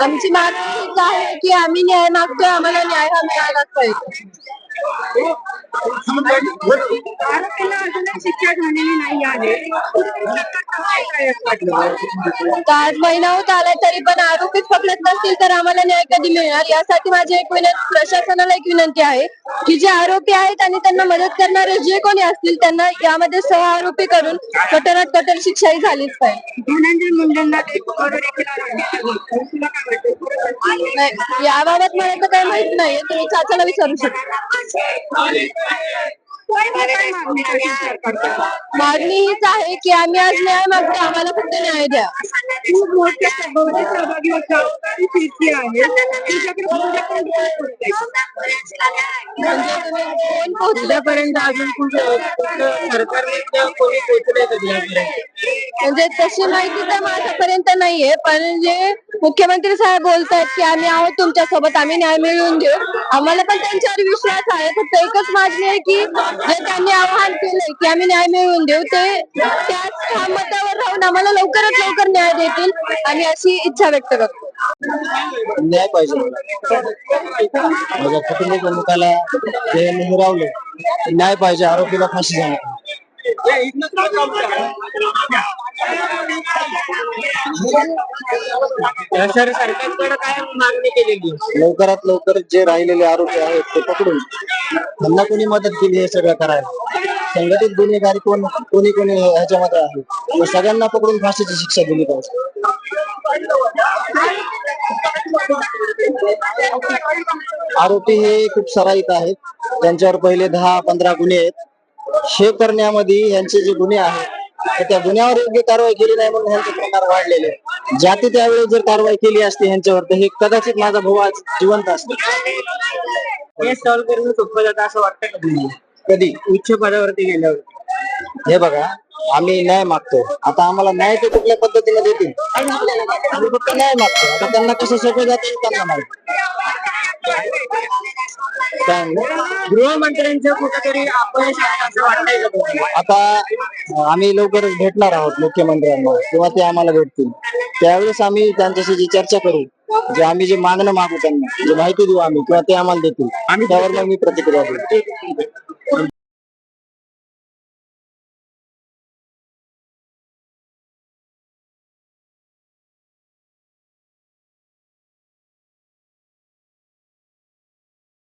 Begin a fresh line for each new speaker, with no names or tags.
आमची मागणी आहे की आम्ही न्याय मागतोय आम्हाला न्याय हा मिळालाच पाहिजे.
हो, आरोपीला अजूनही शिक्षा झालेली नाही आहे.
महिना होत आलाय तरी पण आरोपीच पकडत नसतील तर आम्हाला न्याय कधी मिळणार? यासाठी माझी एक विनंती प्रशासनाला एक विनंती आहे की जे आरोपी आहेत आणि त्यांना मदत करणारे जे कोणी असतील त्यांना यामध्ये सह आरोपी करून कठोरात कठोर शिक्षा ही झालीच पाहिजे.
धनंजय मुंडेंना?
नाही, याबाबत मला तर काही माहीत नाहीये तुम्ही चाचाला विचारू शकता.
मागणी
हीच आहे की आम्ही आज न्याय मागतो आम्हाला फक्त न्याय द्या.
खूप मोठ्या सभेमध्ये सहभागी होत आहे तुझ्याकडे कोण?
म्हणजे कोण
उद्यापर्यंत अजून कुठं सरकारने कोणी पोहोचले कधी
म्हणजे तशी माहिती तर माझ्यापर्यंत नाहीये पण जे मुख्यमंत्री साहेब बोलतायत की आम्ही आहोत तुमच्यासोबत आम्ही न्याय मिळवून देऊ. आम्हाला पण त्यांच्यावर विश्वास आहे फक्त एकच मागणी आहे की जे त्यांनी आव्हान केलंय की आम्ही न्याय मिळवून देऊ ते त्याच मतावर राहून आम्हाला लवकरात लवकर न्याय देतील आम्ही अशी इच्छा व्यक्त करतो.
न्याय पाहिजे. माझ्या कुटुंब प्रमुखाला जे न्याय पाहिजे आरोपीला फाशी झाला. सरकारकडे काय मागणी केलेली लवकरात लवकर जे राहिलेले आरोपी आहेत ते पकडून त्यांना कोणी मदत केली हे सगळं करायला? संघटित गुन्हेगारी कोण कोणी कोणी ह्याच्यामध्ये आहे? ते सगळ्यांना पकडून फाशीची शिक्षा दिली पाहिजे. आरोपी हे खूप सराईत आहेत. त्यांच्यावर पहिले दहा पंधरा गुन्हे आहेत. हे करण्यामध्ये यांचे जे गुन्हे आहेत तर त्या गुन्ह्यावर योग्य कारवाई केली नाही म्हणून ह्यांचे प्रकार वाढलेले आहेत. ज्या ते त्यावेळी जर कारवाई केली असती ह्यांच्यावर तर हे कदाचित माझा भाऊ आज जिवंत असतो. हे सॉल्व्ह करणं सोपं जातं असं वाटतं कधी कधी? उच्च पदावरती गेल्यावर. हे बघा आम्ही न्याय मागतो आता आम्हाला न्याय ते कुठल्या पद्धतीने देतील? आम्ही फक्त न्याय मागतो आता त्यांना कसं सोपं जातं त्यांना माहिती? गृहमंत्र्यांचं कुठेतरी अपयश आहे असं वाटतंय का? आता आम्ही लवकरच भेटणार आहोत मुख्यमंत्र्यांना किंवा ते आम्हाला भेटतील त्यावेळेस आम्ही त्यांच्याशी जी चर्चा करू जे आम्ही जे मागणं मागू त्यांना जे माहिती देऊ आम्ही किंवा ते आम्हाला देतील त्यावर मग मी प्रतिक्रिया देईल